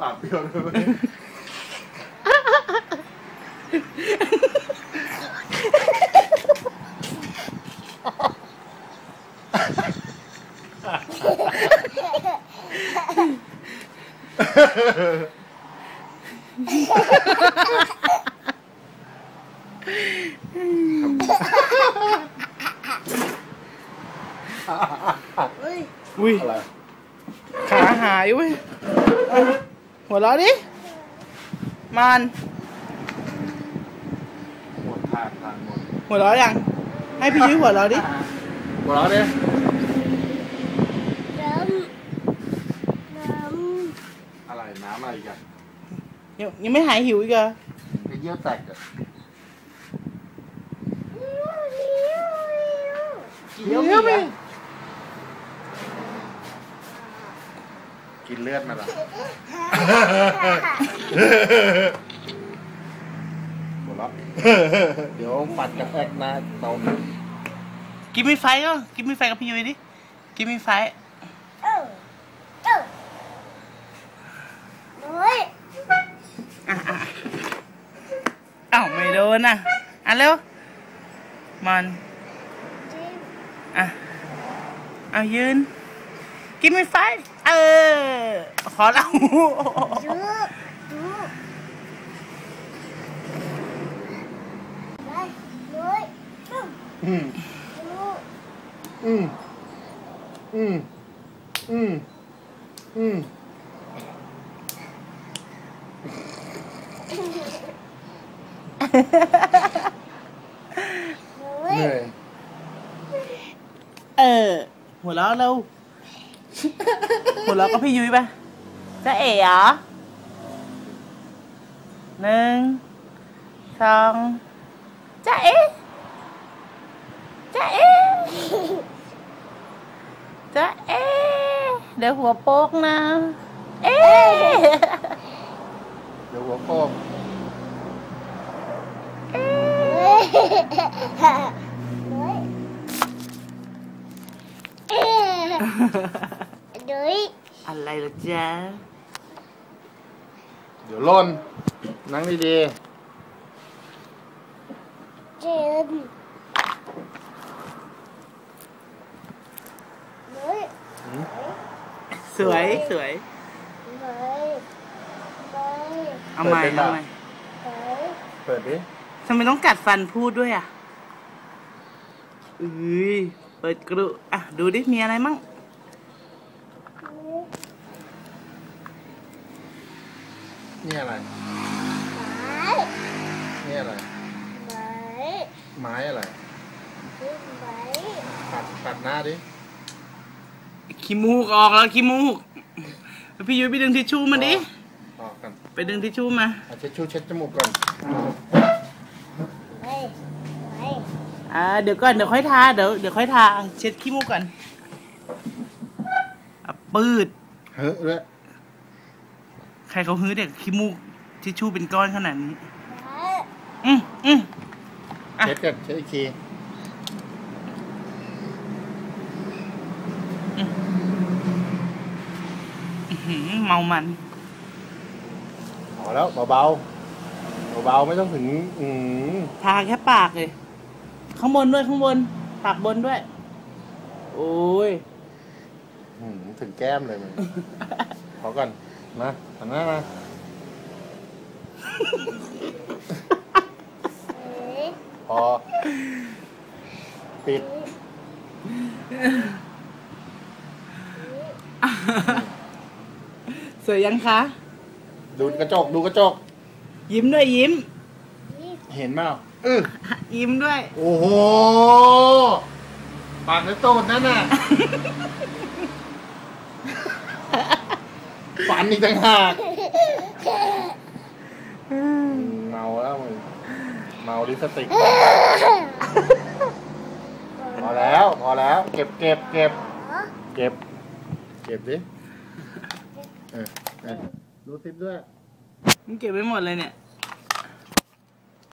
ปากเปรี้ยวด้วย อุ้ยอะไรขาหายเว้ยหัวเราะดิ มันหมดทางทางหมดหัวเราะยัง ให้พี่ยุ้ยหัวเราะดิหมดแล้วเนี่ยน้ำน้ำอะไรน้ำอะไรอีกันยังยังไม่หายหิวอีกเหรอไปเยี่ยวแตกอะเดี๋ยวพี่ กินเลือดมาละหมดแล้วเดี๋ยวปัดกับแอกหน้าเตากินมีไฟก็กินมีไฟกับพี่ยุ้ยดิ กินมีไฟเออเออเฮ้ยอะอะอ้าวไม่โดนอะอะเร็วมันจิ้มอะเอายืนกินมี ไฟเออขอเราดูดูไหยนื่อยเออหัวเราะเราหัวเราะก็พี่ยุ้ยปะจะเอ๋เหรอหนึ่งสองจะเอ๋จะเอ๋จะเอ๋เดี๋ยวหัวโป๊กนะ เอ๋เดี๋ยวหัวโป้งเฮ้ยเฮ้ยเอ๊ะเฮ้ย อะไรล่ะจ๊ะ เดี๋ยวหล่น นั่งดีเจ็บเฮ้ยๆหืมสวยสวยเฮ้ยเฮ้ยเอาใหม่เอาใหม่เฮ้ยเปิดดิทำไมต้องกัดฟันพูดด้วยอะอุ้ยเปิดกรุอะ ดูดิ มีอะไรมั่ง นี่อะไร ไม้นี่อะไร ไม้ไม้อะไร ไม้ปัดปัดหน้าดิขี้มูกออกแล้วขี้มูกแล้วพี่ยุ้ยไปดึงทิชชู่มาดิ ออกกันไปดึงทิชชู่มาเอาเช็ดชูเช็ดจมูกก่อนเฮ้ยเฮ้ยอ่าเดี๋ยวก่อนเดี๋ยวค่อยทาเดี๋ยวเดี๋ยวค่อยทาเช็ดขี้มูกก่อนอะปืดเฮ้ยเลย ใครเขาฮื้อเด็กขี้มูกทิชชู่เป็นก้อนขนาดนี้ไม้อืมอืมอะเช็ดกันเช็ดอีกทีอื้อหือเมามันพอแล้วเบาๆเบาๆไม่ต้องถึง อืมทาแค่ปากเลย ข้างบนด้วยข้างบน ปากบนด้วย โอ้ยอืมถึงแก้มเลยมันขอก่อน มาหันหน้ามาเฮ้ยพอ ปิด สวยยังคะ ดูกระจก ดูกระจก ยิ้มด้วยยิ้ม เห็นเปล่าเออยิ้มด้วย โอ้โห ปากในตูดนั่นน่ะ ฝันอีกต่างหากเมาแล้วมึงเมาลิปสติกพอแล้วพอแล้ว เก็บเก็บเก็บเก็บ เก็บดิเออเออดูทิปด้วยมึงเก็บไว้หมดเลยเนี่ย